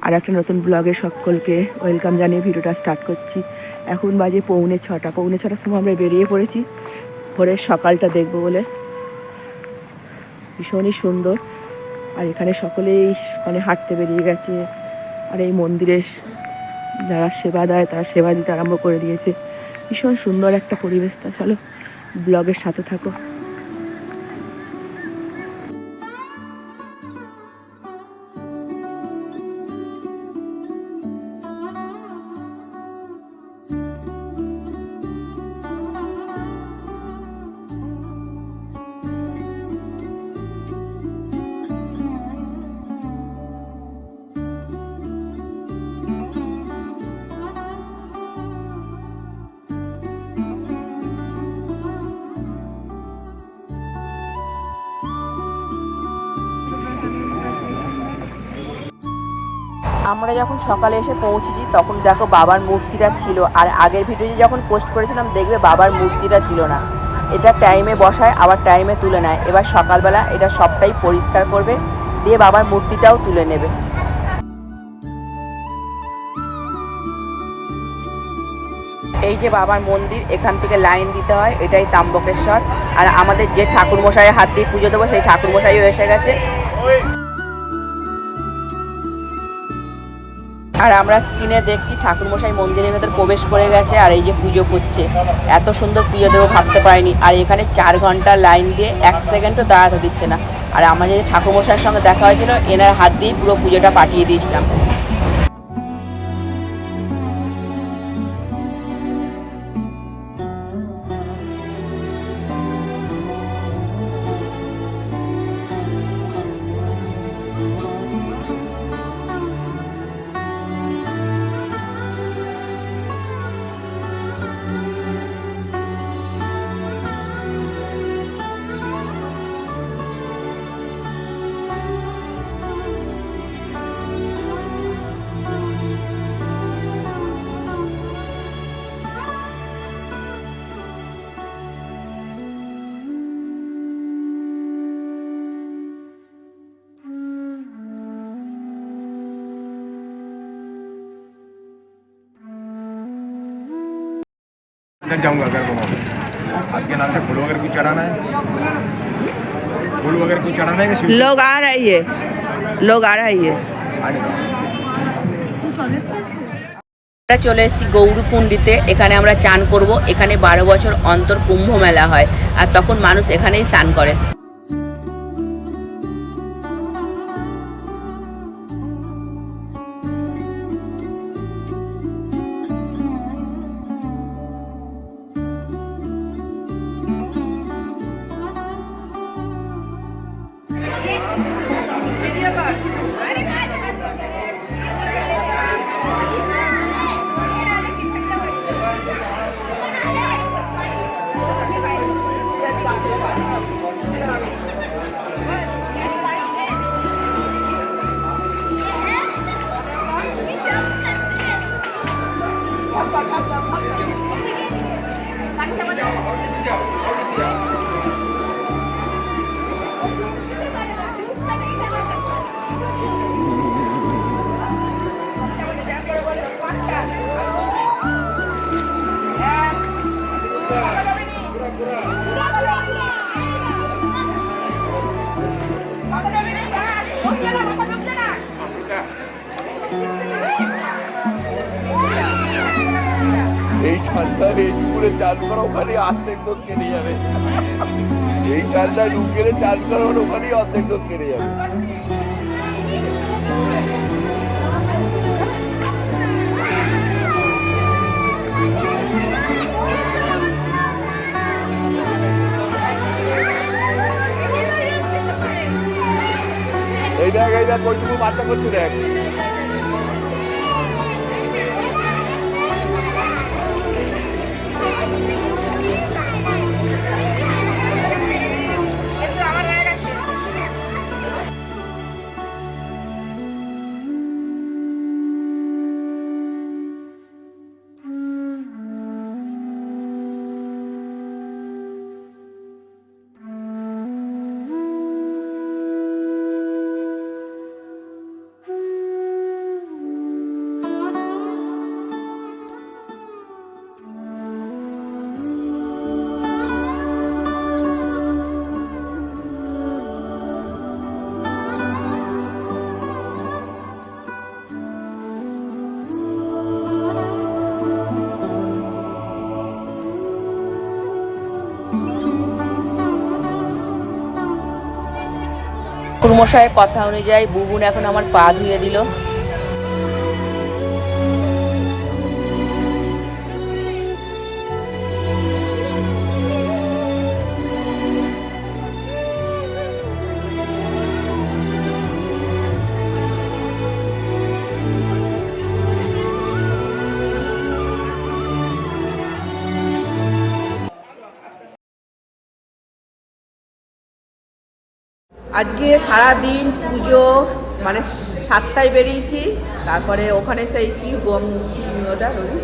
আর একটা নতুন ব্লগে সকলকে ওয়েলকাম জানিয়ে ভিডিওটা স্টার্ট করছি। এখন বাজে পৌনে ছটা। পৌনে ছটার সময় আমরা বেরিয়ে পড়েছি। ভোরের সকালটা দেখব বলে। ভীষণই সুন্দর। আর এখানে সকলেই মানে হাঁটতে বেরিয়ে গেছে। আর এই মন্দিরে যারা সেবা দেয়, তারা সেবা দিতে আরম্ভ করে দিয়েছে। ভীষণ সুন্দর একটা পরিবেশ। তা চলো ব্লগের সাথে থাকো। আমরা যখন সকালে এসে পৌঁছেছি, তখন দেখো বাবার মূর্তিটা ছিল। আর আগের ভিডিওতে যখন পোস্ট করেছিলাম, দেখবে বাবার মূর্তিটা ছিল না। এটা টাইমে বসায়, আবার টাইমে তুলে নেয়। এবার সকালবেলা এটা সবটাই পরিষ্কার করবে, দিয়ে বাবার মূর্তিটাও তুলে নেবে। এই যে বাবার মন্দির, এখান থেকে লাইন দিতে হয়, এটাই তাম্বকেশ্বর। আর আমাদের যে ঠাকুরমশাইয়ের হাত দিয়ে পুজো দেবো, সেই ঠাকুরমশাইও এসে গেছে। আর আমরা স্ক্রিনে দেখছি ঠাকুরমশাই মন্দিরের ভেতর প্রবেশ করে গেছে আর এই যে পুজো করছে। এত সুন্দর পুজো দেবো ভাবতে পারিনি। আর এখানে চার ঘণ্টা লাইন দিয়ে এক সেকেন্ডও দাঁড়াতে দিচ্ছে না। আর আমাদের যে ঠাকুরমশাইয়ের সঙ্গে দেখা হয়েছিল, এনার হাত দিয়ে পুরো পুজোটা পাঠিয়ে দিয়েছিলাম। अंदर जाऊंगा अगर वो आपके नाम से फूल वगैरह कुछ चढ़ाना है फूल वगैरह कुछ चढ़ाना है कि स्वीट लोग आ रही है लोग आ रही है আমরা চলে এসেছি গৌরকুণ্ডিতে এখানে আমরা চান করব এখানে বারো বছর অন্তর কুম্ভ মেলা হয় আর তখন মানুষ এখানেই স্নান করে এই চালটা এই পুকুরে চাল করো ওখানে অর্ধেক দোষ কেটে যাবে। এই চালটা ডুবিয়ে চাল করো ওখানে অর্ধেক দোষ কেটে যাবে। এই দেখ এই দেখ, ওইটুকু বাচ্চা করছে দেখ। শ্বশুরমশাইয়ের কথা অনুযায়ী বুবুন এখন আমার পা ধুয়ে দিল। আজকে সারা দিন পুজো মানে সাতটায় বেরিয়েছি, তারপরে ওখানে সেই কি গম, কি ওটা নদী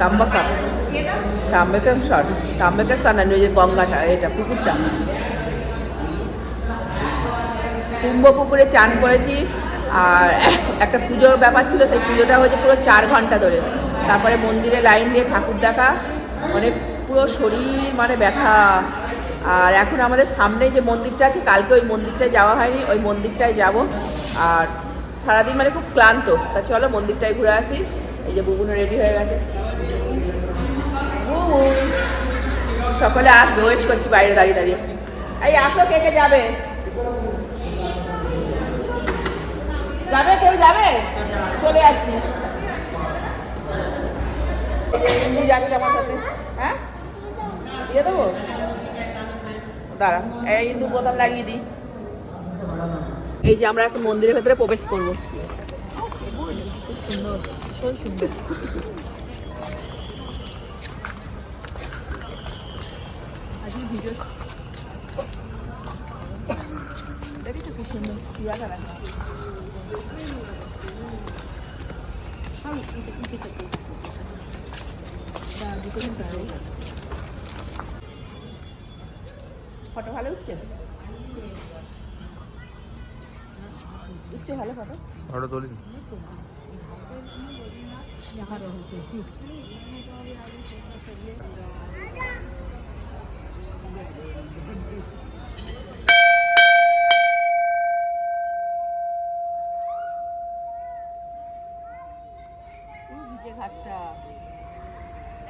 তাম্বাকা তাম্বেকেশ্বর তাম্বেকেশ্বর না, ওই যে গঙ্গাটা, এটা পুকুরটা। কুম্ভ পুকুরে চান করেছি, আর একটা পুজোর ব্যাপার ছিল, সেই পুজোটা হয়েছে পুরো চার ঘণ্টা ধরে। তারপরে মন্দিরে লাইন দিয়ে ঠাকুর দেখা মানে পুরো শরীর মানে ব্যথা। আর এখন আমাদের সামনে যে মন্দিরটা আছে, কালকে ওই মন্দিরটায় যাওয়া হয়নি, ওই মন্দিরটায় যাব। আর সারাদিন মানে খুব ক্লান্ত। তা চলো মন্দিরটায় ঘুরে আসি। এই যে বুবুনো রেডি হয়ে গেছে। সকলে আসবে ওয়েট করছি বাইরে দাঁড়িয়ে দাঁড়িয়ে। এই, আসো কে কে যাবে? যাবে কেউ? যাবে? চলে যাচ্ছি। যাচ্ছে আমার সাথে। হ্যাঁ? দিয়ে দেবো? দাঁড়া। এই ইন্দু বোতাম লাগিয়ে দিই। এই যে আমরা এখন মন্দিরের ভেতরে প্রবেশ করব। খুব সুন্দর ফটো ভালো উঠছে? উঠছে ভালো ফটো? ফটো পুরো ঘাসটা।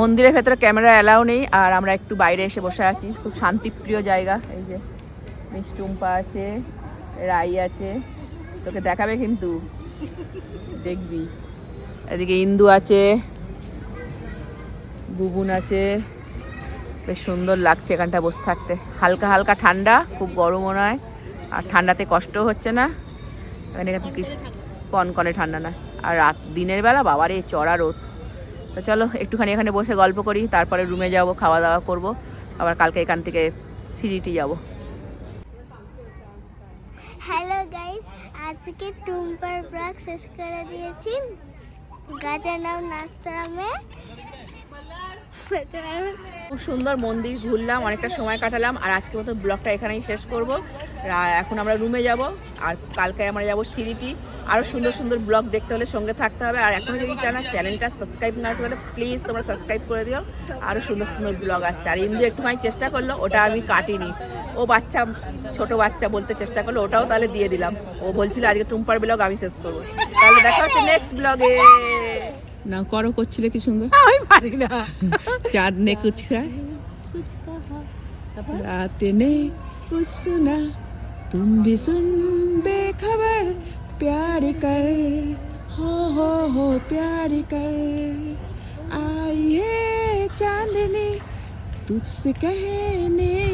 মন্দিরের ভেতরে ক্যামেরা অ্যালাউ নেই, আর আমরা একটু বাইরে এসে বসে আছি। খুব শান্তিপ্রিয় জায়গা, এই যে মিস টুম্পা আছে, রাই আছে। তোকে দেখাবে কিন্তু। দেখবি। এদিকে ইন্দু আছে, বুবুন আছে। বেশ সুন্দর লাগছে এখানটা বসে থাকতে। হালকা হালকা ঠান্ডা, খুব গরমও নয়, আর ঠান্ডাতে কষ্টও হচ্ছে না। এখানে কনকনে ঠান্ডা না। আর রাত দিনের বেলা বাবারে, চড়া রোদ। তো চলো একটুখানি এখানে বসে গল্প করি তারপরে রুমে যাব খাওয়া দাওয়া করব আবার কালকে এখান থেকে সিরিটি যাব। হ্যালো গাইস আজকে টুম্পার ব্লগ শেষ করে দিয়েছি। গাছের নাম নাস্তামে খুব সুন্দর মন্দির ঘুরলাম অনেকটা সময় কাটালাম আর আজকে মতো ব্লগটা এখানেই শেষ করব। এখন আমরা রুমে যাব আর কালকে আমরা যাব সিরিটি আরও সুন্দর সুন্দর ব্লগ দেখতে হলে সঙ্গে থাকতে হবে। আর এখনও যদি জানাস চ্যানেলটা সাবস্ক্রাইব না করতে প্লিজ তোমরা সাবস্ক্রাইব করে দিও। আরও সুন্দর সুন্দর ব্লগ আসছে। আর ইন্দু একটুখানি চেষ্টা করল ওটা আমি কাটিনি। ও বাচ্চা ছোট বাচ্চা বলতে চেষ্টা করল ওটাও তাহলে দিয়ে দিলাম। ও বলছিল আজকে টুম্পার ব্লগ আমি শেষ করব। তাহলে দেখা হচ্ছে নেক্সট ব্লগে না করো করছিল কি সুন্দর আমি পারি না। চাঁদ নে কুচ খায় রাতে নেই কুছ না। তুমি শুনবে খবর प्यार कर। हो हो हो प्यार कर। आई है चांदनी तुझसे कहने